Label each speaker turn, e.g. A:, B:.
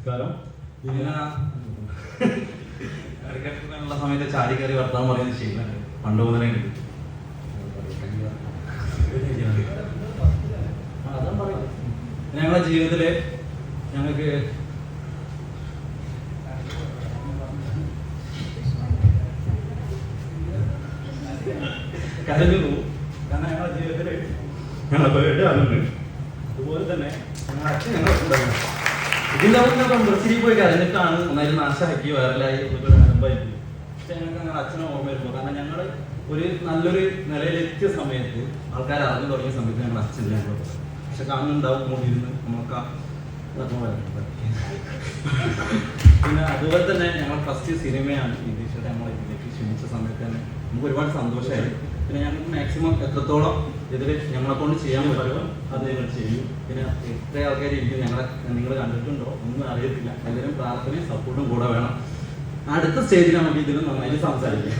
A: നമസ്കാരം.
B: സമയത്ത് ചാരി കയറി വർത്താൻ പറയുന്നത് ചെയ്യുന്നുണ്ട് പണ്ട് മുതലേ ഞങ്ങളുടെ ജീവിതത്തിൽ ഞങ്ങൾക്ക് കരഞ്ഞു പോകും കാരണം ഞങ്ങളുടെ ജീവിതത്തിൽ ഞങ്ങളുടെ ആകുന്നുണ്ട് അതുപോലെ തന്നെ ഞങ്ങളുടെ അച്ഛൻ ഞങ്ങളുടെ അകത്തൊക്കെ ബ്രസീലിൽ പോയി കരഞ്ഞിട്ടാണ് ഒന്നായി നാശമാക്കി വൈറലായി അനുഭവമായിട്ട് പക്ഷെ ഞങ്ങൾക്ക് അങ്ങനെ അച്ഛനും ഓർമ്മ വരുമ്പോൾ കാരണം ഞങ്ങൾ ഒരു നല്ലൊരു നിലയിലെത്തിയ സമയത്ത് ആൾക്കാർ അറിഞ്ഞു തുടങ്ങിയ സമയത്ത് ഞങ്ങൾ അച്ഛന്റെ ഞങ്ങൾ പക്ഷെ കാണുന്നുണ്ടാവും കൊണ്ടിരുന്ന് നമുക്ക് പിന്നെ അതുപോലെ തന്നെ ഞങ്ങൾ ഫസ്റ്റ് സിനിമയാണ്. വിദേശത്ത് ഞങ്ങൾ ഇതിലേക്ക് ക്ഷണിച്ച സമയത്ത് തന്നെ നമുക്ക് ഒരുപാട് സന്തോഷമായി. പിന്നെ ഞങ്ങൾക്ക് മാക്സിമം എത്രത്തോളം ഇതിൽ ഞങ്ങളെ കൊണ്ട് ചെയ്യാൻ പറ്റുമോ അത് ഞങ്ങൾ ചെയ്യും. പിന്നെ എത്ര ആൾക്കാർ ഇരിക്കും ഞങ്ങളെ നിങ്ങൾ കണ്ടിട്ടുണ്ടോ? ഒന്നും അറിയത്തില്ല. എല്ലാവരും പ്രാർത്ഥനയും സപ്പോർട്ടും കൂടെ വേണം. അടുത്ത സ്റ്റേജിൽ നമുക്ക് ഇതിന് നന്നായിട്ട് സംസാരിക്കാം.